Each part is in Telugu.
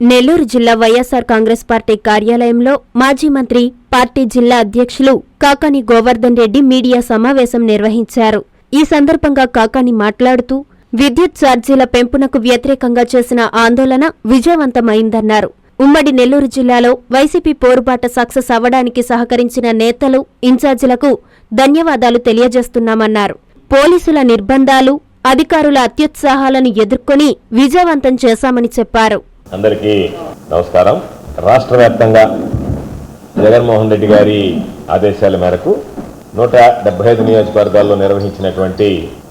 నెల్లూరు జిల్లా వైఎస్సార్ కాంగ్రెస్ పార్టీ కార్యాలయంలో మాజీ మంత్రి పార్టీ జిల్లా అధ్యక్షులు కాకాని గోవర్ధన్ రెడ్డి మీడియా సమావేశం నిర్వహించారు. ఈ సందర్భంగా కాకాని మాట్లాడుతూ విద్యుత్ ఛార్జీల పెంపునకు వ్యతిరేకంగా చేసిన ఆందోళన విజయవంతమైందన్నారు. ఉమ్మడి నెల్లూరు జిల్లాలో వైసీపీ పోరుబాట సక్సెస్ అవ్వడానికి సహకరించిన నేతలు ఇన్ఛార్జీలకు ధన్యవాదాలు తెలియజేస్తున్నామన్నారు. పోలీసుల నిర్బంధాలు అధికారుల అత్యుత్సాహాలను ఎదుర్కొని విజయవంతం చేశామని చెప్పారు. అందరికీ నమస్కారం. రాష్ట్ర వ్యాప్తంగా జగన్మోహన్ రెడ్డి గారి ఆదేశాల మేరకు నూట డెబ్బై ఐదు నియోజకవర్గాల్లో నిర్వహించినటువంటి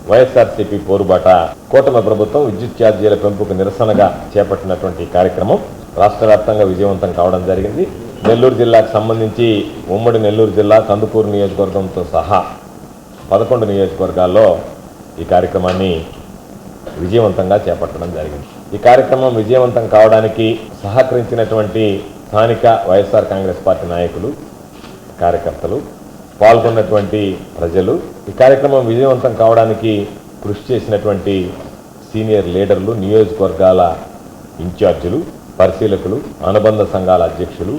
వైఎస్ఆర్సీపీ పోరుబాట కూటమి ప్రభుత్వం విద్యుత్ ఛార్జీల పెంపుకు నిరసనగా చేపట్టినటువంటి కార్యక్రమం రాష్ట్ర వ్యాప్తంగా విజయవంతం కావడం జరిగింది. నెల్లూరు జిల్లాకు సంబంధించి ఉమ్మడి నెల్లూరు జిల్లా కందుకూరు నియోజకవర్గంతో సహా పదకొండు నియోజకవర్గాల్లో ఈ కార్యక్రమాన్ని విజయవంతంగా చేపట్టడం జరిగింది. ఈ కార్యక్రమం విజయవంతం కావడానికి సహకరించినటువంటి స్థానిక వైఎస్ఆర్ కాంగ్రెస్ పార్టీ నాయకులు కార్యకర్తలు పాల్గొన్నటువంటి ప్రజలు ఈ కార్యక్రమం విజయవంతం కావడానికి కృషి చేసినటువంటి సీనియర్ లీడర్లు నియోజకవర్గాల ఇన్ఛార్జీలు పరిశీలకులు అనుబంధ సంఘాల అధ్యక్షులు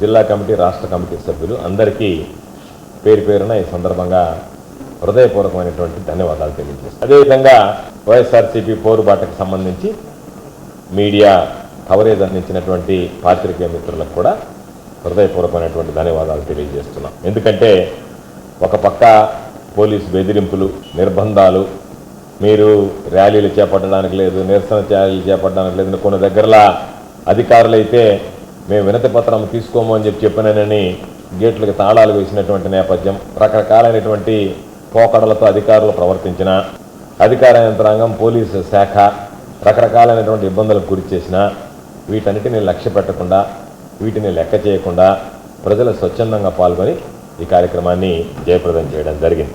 జిల్లా కమిటీ రాష్ట్ర కమిటీ సభ్యులు అందరికీ పేరు పేరున ఈ సందర్భంగా హృదయపూర్వకమైనటువంటి ధన్యవాదాలు తెలియజేస్తాను. అదేవిధంగా వైఎస్ఆర్సీపీ పోరుబాటకు సంబంధించి మీడియా కవరేజ్ అందించినటువంటి పాత్రికేయ మిత్రులకు కూడా హృదయపూర్వకమైనటువంటి ధన్యవాదాలు తెలియజేస్తున్నాం. ఎందుకంటే ఒక పక్క పోలీసు బెదిరింపులు నిర్బంధాలు మీరు ర్యాలీలు చేపట్టడానికి లేదు నిరసన ర్యాలీలు చేపట్టడానికి లేదు కొన్ని దగ్గరలా అధికారులైతే మేము వినతి పత్రం తీసుకోము అని చెప్పి చెప్పినానని గేట్లకు తాళాలు వేసినటువంటి నేపథ్యం రకరకాలైనటువంటి పోకడలతో అధికారులు ప్రవర్తించిన అధికార యంత్రాంగం పోలీసు శాఖ రకరకాలైనటువంటి ఇబ్బందులకు గురి చేసిన వీటన్నిటిని లక్ష్య పెట్టకుండా వీటిని లెక్క చేయకుండా ప్రజలు స్వచ్ఛందంగా పాల్గొని ఈ కార్యక్రమాన్ని జయప్రదం చేయడం జరిగింది.